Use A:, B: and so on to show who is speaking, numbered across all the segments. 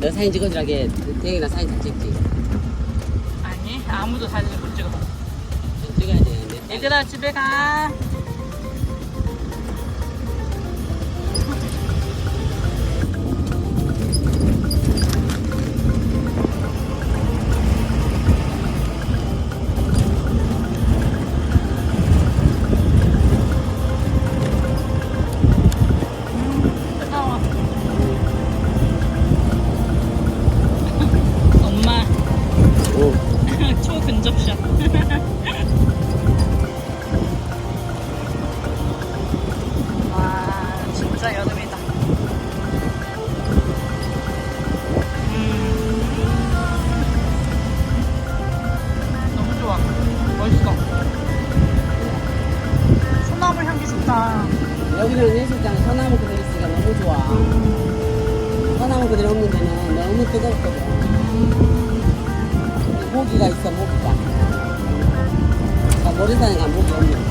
A: 너 사진 찍어주라게 대행이나 사진 잘 찍지.
B: 아니 아무도 사진을 못 찍어.
A: 좀 찍어야 되는데.
B: 얘들아 집에 가.
A: 모기가 있어, 모기가. 모래산에 가면 모기.
B: 음,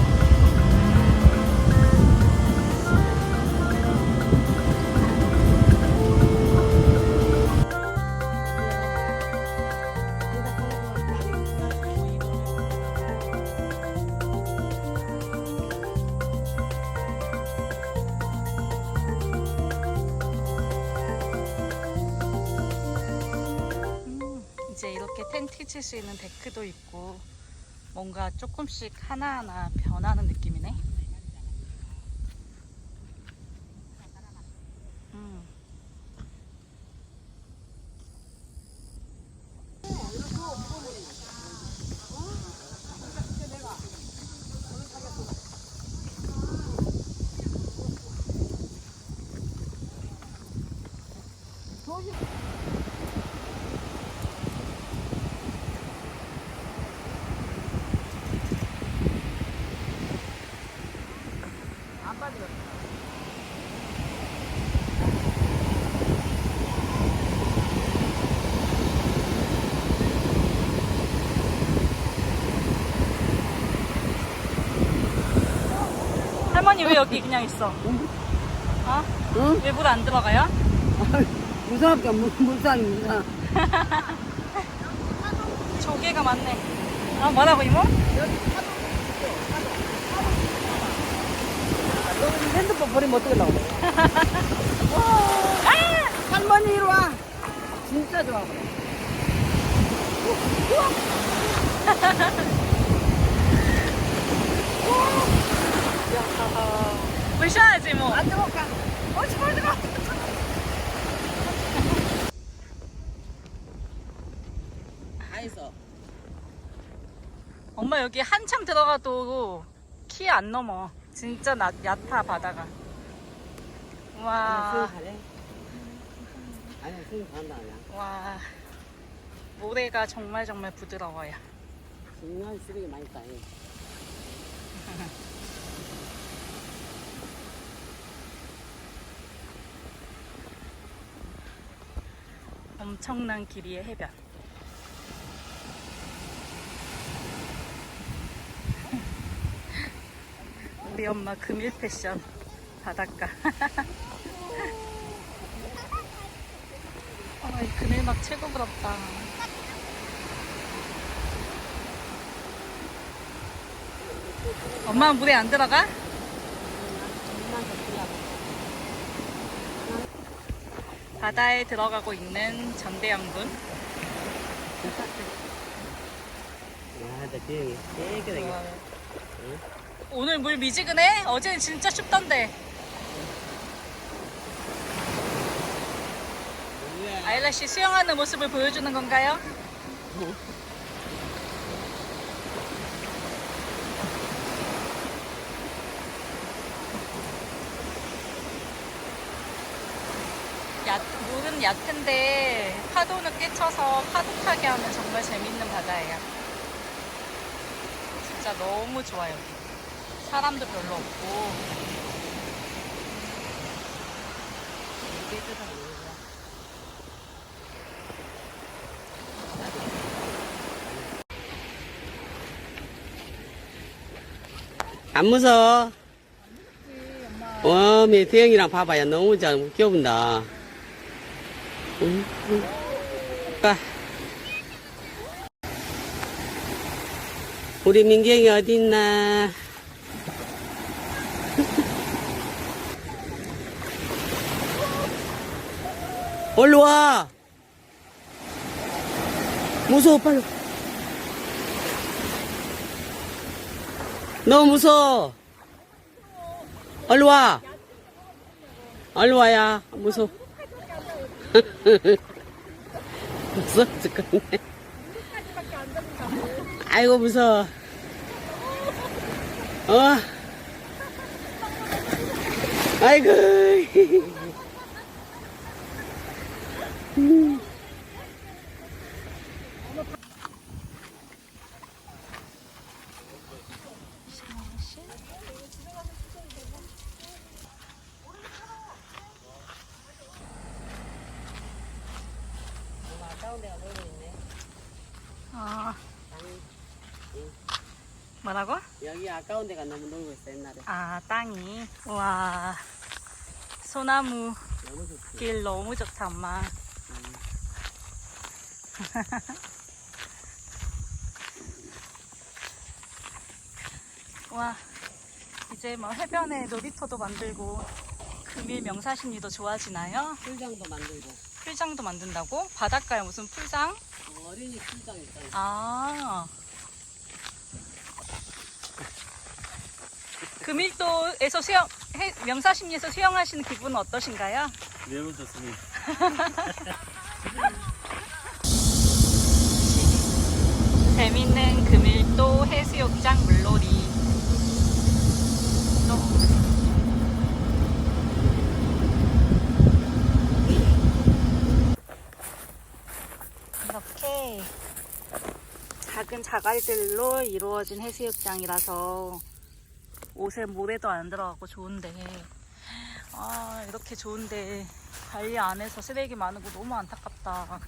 B: 이렇게 텐트 칠 수 있는 데크도 있고 뭔가 조금씩 하나하나 변하는 느낌이네. 음. 할머니 왜 여기 그냥 있어? 어?
A: 응?
B: 왜 물 안 들어가요?
A: 무섭게, 물, 물상이 무상.
B: 조개가 많네. 아 뭐라고 이모?
A: 핸드폰 버리면 어떡하려고. 할머니 이리 와. 진짜 좋아. 그래.
B: 물 쉬어야지 뭐.
A: 안 들어가. 어찌 뭘 들어. 다 있어.
B: 엄마 여기 한참 들어가도 키 안 넘어. 진짜 나, 얕아 바다가. 와.
A: 아니, 수영 잘한다, 그냥.
B: 와, 모래가 정말 정말 부드러워요.
A: 중요한 쓰레기 많이 있다.
B: 엄청난 길이의 해변. 우리 엄마 금일 패션 바닷가. 아, 이 그늘막 최고 부럽다. 엄마 물에 안 들어가? 바다에 들어가고 있는 전대양군.
A: 나 깨끗하게.
B: 오늘 물 미지근해? 어제는 진짜 춥던데. 아일라 씨 수영하는 모습을 보여주는 건가요? 얕, 물은 얕은데 파도는 깨쳐서 파도 타게 하면 정말 재밌는 바다예요. 진짜 너무 좋아요. 사람도 별로 없고.
A: 안 무서워? 와, 미 대형이랑 봐봐야 너무 잘 귀여운다. 응, 응. 가. 우리 민경이 어디 있나? 얼른 와! 무서워, 빨리. 너무 무서워. 얼른 와. 얼른 와야. 무서워. 무서워 죽겠네. 아이고, 무서워. 어. 아이고.
B: 아. 뭐라고?
A: 여기 아까운 데가 너무 놀고 있어, 옛날에.
B: 아, 땅이. 와. 소나무
A: 너무 좋지.
B: 길 너무 좋다, 엄마. 와. 이제 뭐 해변에 놀이터도 만들고 금일 명사심리도 좋아지나요?
A: 풀장도 만들고.
B: 풀장도 만든다고? 바닷가에 무슨 풀장?
A: 어, 어린이 풀장 있다.
B: 아. 금일도에서 수영, 해- 명사심리에서 수영하시는 기분은 어떠신가요?
C: 매우 좋습니다.
B: 재밌는 금일도 해수욕장 물놀이. 또 이렇게 작은 자갈들로 이루어진 해수욕장이라서 옷에 모래도 안 들어가고 좋은데 아 이렇게 좋은데 관리 안 해서 쓰레기 많은 거 너무 안타깝다.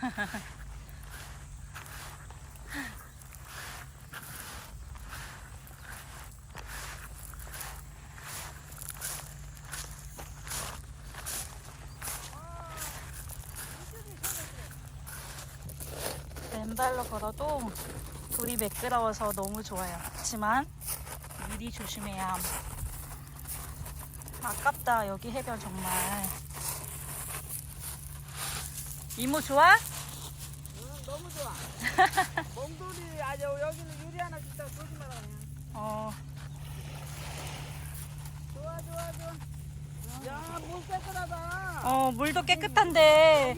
B: 맨발로 걸어도 돌이 매끄러워서 너무 좋아요. 하지만 미리 조심해야 함. 아깝다 여기 해변 정말. 이모 좋아?
A: 너무 좋아. 몽돌이 아주 여기는 유리 하나 진짜 쏘지 마라 그냥.
B: 어
A: 좋아 좋아 좋아. 야물 깨끗하다.
B: 어, 물도 깨끗한데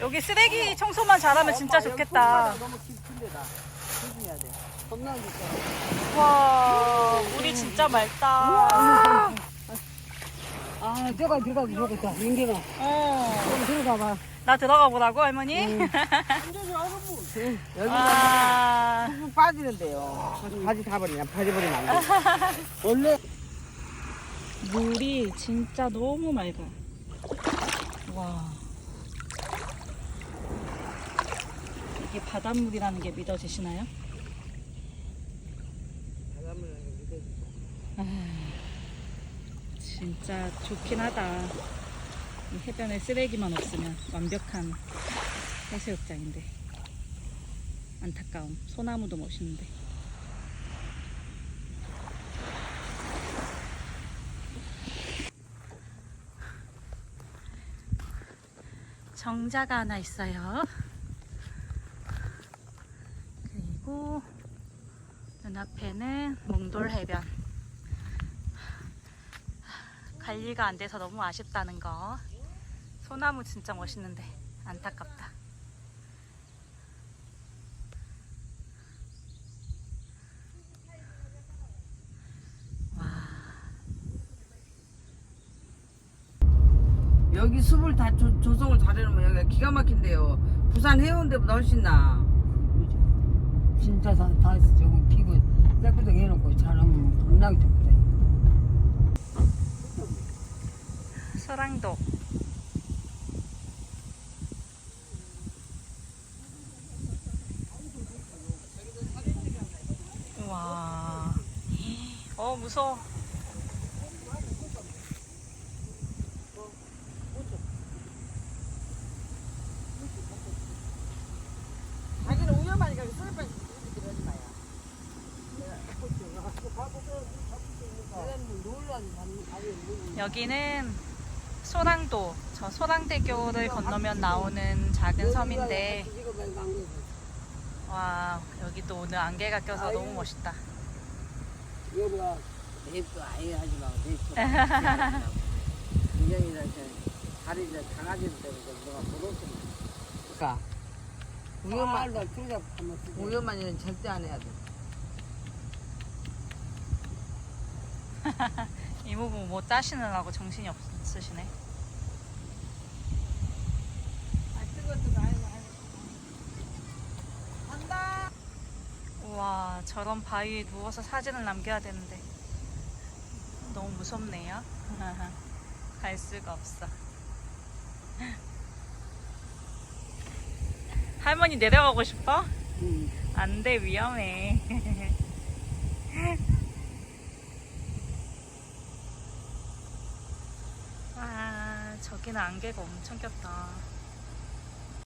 B: 여기 쓰레기 청소만 잘하면 진짜 좋겠다.
A: 너무 깊은 데다. 조심해야 돼. 겁나 깊어.
B: 와, 물이 진짜 맑다.
A: 아, 들어가 들어가기 좋겠다. 민기가.
B: 어,
A: 좀 들어가 봐.
B: 나 들어가 보라고 할머니?
A: 완전 물. 여기
B: 아,
A: 푹 빠지는데요. 바지 다 버리냐? 바지 버리면 안 돼. 원래
B: 물이 진짜 너무 맑아. 와. 이게 바닷물이라는 게 믿어지시나요? 진짜 좋긴 하다. 이 해변에 쓰레기만 없으면 완벽한 해수욕장인데. 안타까움. 소나무도 멋있는데. 정자가 하나 있어요. 그리고 눈앞에는 몽돌 해변. 관리가 안 돼서 너무 아쉽다는 거. 소나무 진짜 멋있는데 안타깝다.
A: 여기 숲을 다 조, 기가 막힌데요. 부산 해운대보다 훨씬 나.
D: 진짜 다, 다 저거 피고 깨끗하게 해놓고 잘하면 겁나게 좋거든.
B: 서랑도. 와. 너무 무서워.
A: 자기는 위험하니까 슬리퍼 들어지 마요.
B: 여기는 소랑도, 저 소랑대교를 건너면 나오는 작은 섬인데, 와, 여기도 오늘 안개가 껴서 너무 멋있다.
D: 여기가 아예 하지 말고 다리 이제 그러니까 위험한 위험한 일은 절대 안 해야 돼
B: 이모부 뭐 짜시느라고 정신이 없으시네. 우와, 저런 바위에 누워서 사진을 남겨야 되는데. 너무 무섭네요. 갈 수가 없어. 할머니 내려가고 싶어?
D: 응.
B: 안 돼, 위험해. 와, 저기는 안개가 엄청 꼈다.